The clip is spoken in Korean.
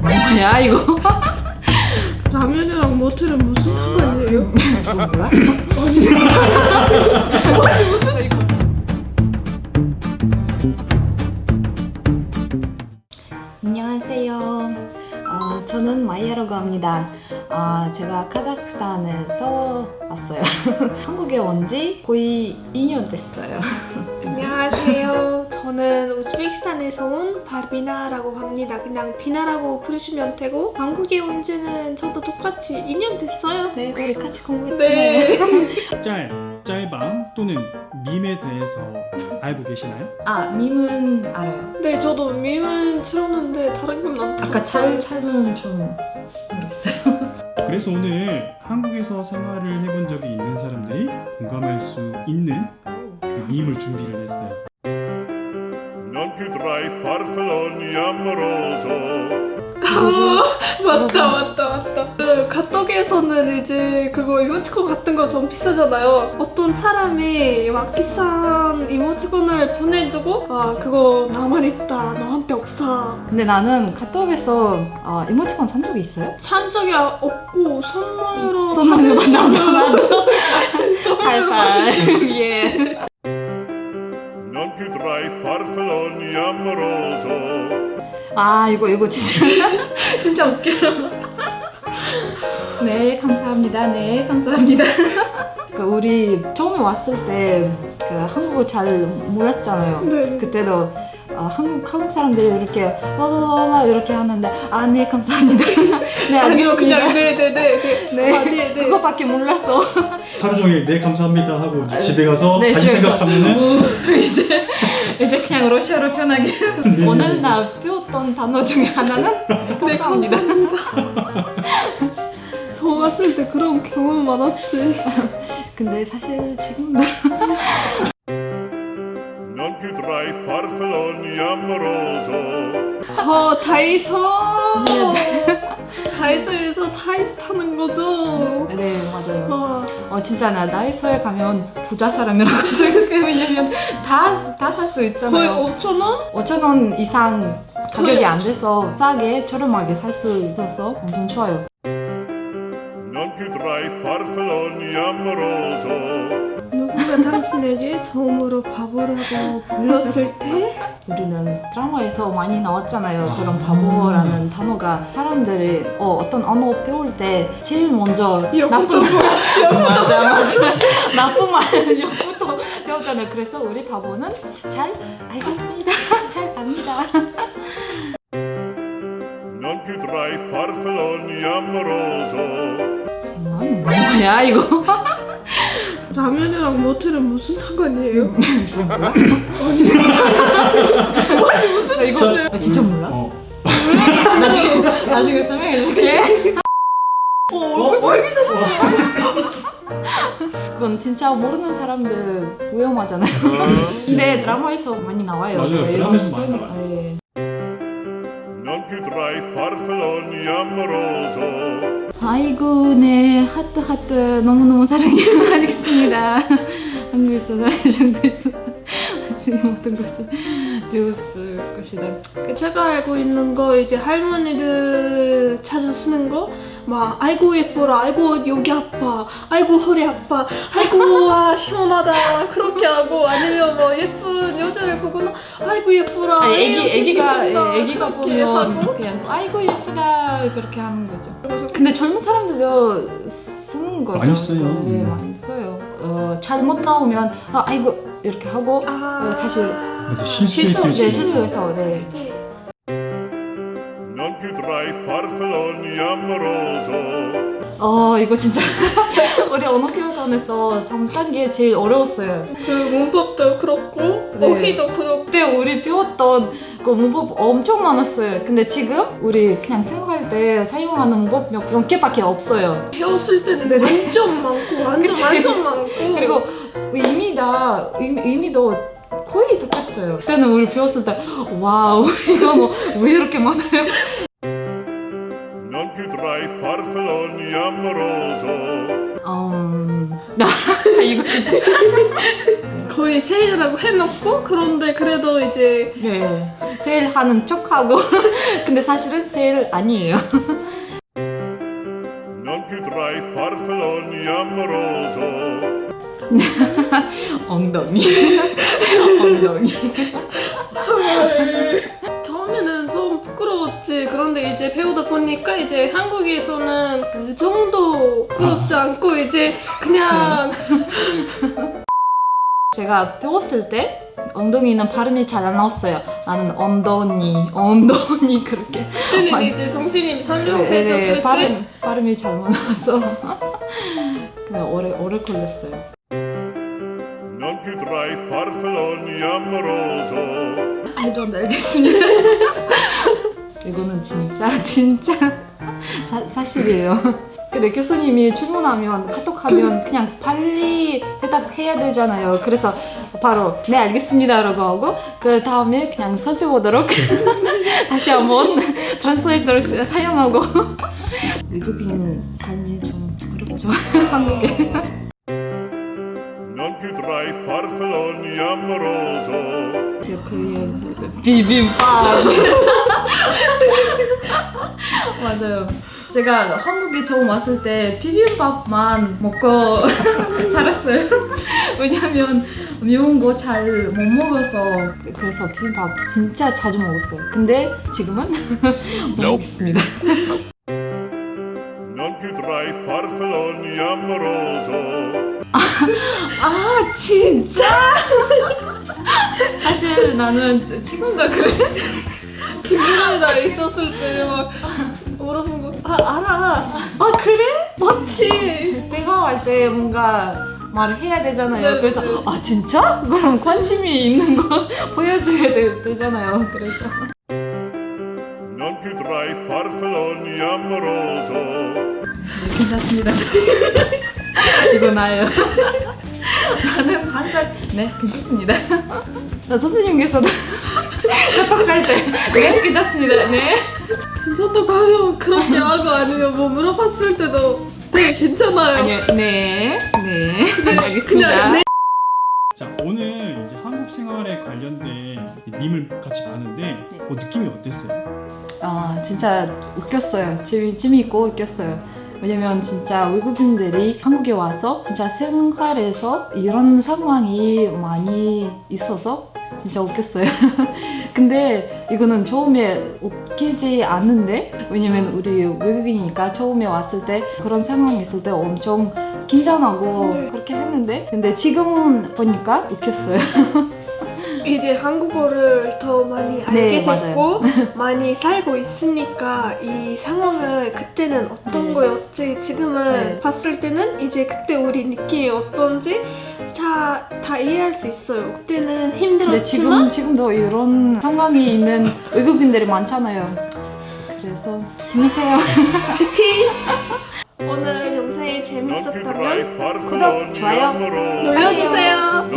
뭐야 이거? 라면이랑 모텔은 무슨 상관이에요? 뭐야? 안녕하세 마이야라고 합니다. 어, 제가 카자흐스탄에서 왔어요. 한국에 온 지 거의 2년 됐어요. 안녕하세요. 저는 우즈베키스탄에서 온 바비나라고 합니다. 그냥 비나라고 부르시면 되고 한국에 온 지는 저도 똑같이 2년 됐어요. 네, 우리 같이 공부했잖아요. 네. 짤, 짤방 또는 밈에 대해서 알고 계시나요? 아, 밈은 알아요. 네, 저도 밈은 들었는데 다른 건안 들었어요. 아까 잘, 잘은 좀 모르겠어요. 그래서 오늘 한국에서 생활을 해본 적이 있는 사람들이 공감할 수 있는 그 밈을 준비를 했어요. Non più tra i farfalloni amoroso 아, 맞다, 맞다, 맞다. 그 가떡에서는 이제 그거 이모티콘 같은 거 좀 비싸잖아요. 어떤 사람이 막 비싼 이모티콘을 보내주고 아 그거 나만 있다, 너한테 없어. 근데 나는 카톡에서 어, 이모티콘 산 적이 있어요? 산 적이 없고 선물로 선물로. 선물로 받은 예. Non più tra i farfalloni amoroso 아 이거 이거 진짜 진짜 웃겨. 네 감사합니다. 네 감사합니다. 그 우리 처음에 왔을 때 그 한국어 잘 몰랐잖아요. 네. 그때도 어, 한국 한국 사람들이 이렇게 와와와 이렇게 하는데 아 네 감사합니다. 네 아니요 알겠습니다. 그냥 네네네 네. 아, 네, 네. 그거밖에 몰랐어. 하루 종일 네 감사합니다 하고 이제 집에 가서 네, 다시 집에서. 생각하면은 오, 이제 이제 그냥 러시아로 편하게 네, 오늘 네. 나 배웠던 단어 중에 하나는 네, 감사합니다. 저 왔을 때 그런 경험 많았지. 근데 사실 지금도 Non più tra i farfalloni amoroso 어 다이소. 다이소에서 타이 타는 거죠. 어 진짜 나 나이소에 가면 부자 사람이라고 생각해 왜냐면 다 다 살 수 거의 있잖아요. 5천 원? 5천 원 이상 가격이 거의- 안 돼서 싸게 저렴하게 살 수 있어서 엄청 좋아요. Non più tra i farfalloni amoroso 누군가 당신에게 처음으로 바보라고 불렀을 때 우리는 드라마에서 많이 나왔잖아요. 아. 그런 바보라는 단어가 사람들이 어, 어떤 언어 배울 때 제일 먼저 맞아 맞아 나쁜 말 역부터 배우잖아요. 그래서 우리 바보는 잘 알겠습니다. 잘 압니다. Non più tra i farfalloni amoroso 정말 뭐야 이거? 라면이랑 모텔은 무슨 상관이에요? 무슨 이거 아, 진짜 몰라? 어, 나중에 나중에 설명해 줄게. 어, 얼굴 빨개졌어. 그건 진짜 모르는 사람들 위험하잖아요. 근데 드라마에서 많이 나와요. 맞아요. 네, 드라마에서 많이 나와요. 네. Non più tra i farfalloni amoroso 아이고 네 하트 하트 너무 너무 사랑해요 알겠습니다. 한국에서 한국에서 나중에 모든 것을 배웠을 것이다. 그 제가 알고 있는 거 이제 할머니들 자주 쓰는 거 막 아이고 예뻐라 아이고 여기 아파 아이고 허리 아파 아이고 와 시원하다 그렇게 하고 아니면 뭐 예쁜 여자를 보거나 아이고 예뻐라 아니, 애기 애기가 예, 애기가 보면 하고. 그냥 아이고 예쁘다 그렇게 하는 거죠. 근데 젊은 사람들도 쓰는 거죠. 많이 써요. 네, 음. 많이 써요. 어, 잘 못 나오면 아, 아이고 이렇게 하고 아 어, 다시 실수 네. 실수해서 네. 네. Non più tra i farfalloni amoroso 어 이거 진짜 우리 언어교육원에서 3단계 제일 어려웠어요. 그 문법도 그렇고 네. 어휘도 그렇고 그때 우리 배웠던 그 문법 엄청 많았어요. 근데 지금 우리 그냥 생활할 때 사용하는 문법 몇, 몇 개밖에 없어요. 배웠을 때는 네네. 완전 많고 완전 그치? 완전 많고 그리고 의미다 의미, 의미도 거의 똑같아요. 그때는 우리 배웠을 때 와우 이거 뭐 왜 이렇게 많아요? Non più tra i farfalloni amoroso 음, 이거 진짜. 거의 세일이라고 해놓고 그런데 그래도 이제 네. 세일 하는 척하고 근데 사실은 세일 아니에요. Non più tra i farfalloni amoroso 엉덩이. 엉덩이. 그런데 이제 배우다 보니까 이제 한국에서는 그 정도 부끄럽지 않고 이제 그냥 제가 배웠을 때 엉덩이는 발음이 잘 안 나왔어요. 나는 엉덩이, 엉덩이 그렇게. 그때는 아니. 이제 성신님이 네, 설명해줬을 때 발음 발음이 잘못 나와서 그냥 오래 오래 걸렸어요. Non più tra i farfalloni amoroso 알겠습니다. 이거는 진짜 진짜 사, 사실이에요. 근데 교수님이 질문하면 카톡하면 그냥 빨리 대답해야 되잖아요. 그래서 바로 네 알겠습니다라고 하고 그 다음에 그냥 살펴보도록 다시 한번 트랜스레이터를 사용하고 외국인 삶이 좀 어렵죠 한국에. 코리안 비빔밥 맞아요. 제가 한국에 처음 왔을 때 비빔밥만 먹고 살았어요. 왜냐면 매운 거 잘 못 먹어서 그래서 비빔밥 진짜 자주 먹었어요. 근데 지금은 못 먹겠습니다. Amoroso 아 진짜? 사실 나는 지금도 그래. 친구들이랑 있었을 때막 물어보고 아 알아. 아 그래? 맞지. 내가 할때 뭔가 말을 해야 되잖아요. 네, 그래서 네. 아 진짜? 그럼 관심이 있는 거 보여줘야 되, 되잖아요. 그래서 Non più tra i farfalloni amoroso 네, 괜찮습니다. 이거 나예요. 나는 항상 네 괜찮습니다. 나 선생님께서도 카톡할 때 네 괜찮습니다. 네. 저도 가면 그렇게 하고 아니면 뭐 물어봤을 때도 네 괜찮아요. 아니요 네 네. 알겠습니다. 그냥 네. 자 오늘 이제 한국 생활에 관련된 밈을 같이 봤는데 어, 느낌이 어땠어요? 아 진짜 웃겼어요. 재미 재미있고 웃겼어요. 왜냐면 진짜 외국인들이 한국에 와서 진짜 생활에서 이런 상황이 많이 있어서 진짜 웃겼어요. 근데 이거는 처음에 웃기지 않는데 왜냐면 우리 외국인이니까 처음에 왔을 때 그런 상황이 있을 때 엄청 긴장하고 네. 그렇게 했는데 근데 지금 보니까 웃겼어요. 이제 한국어를 더 많이 알게 네, 됐고 많이 살고 있으니까 이 상황을 그때는 어떤 네. 거였지 지금은 네. 봤을 때는 이제 그때 우리 느낌이 어떤지 다, 다 이해할 수 있어요. 그때는 근데 힘들었지만 지금 지금도 이런 상황이 있는 외국인들이 많잖아요. 그래서 힘내세요. 파이팅! 오늘 영상이 재밌었다면 farfalloni 좋아요. 눌러주세요.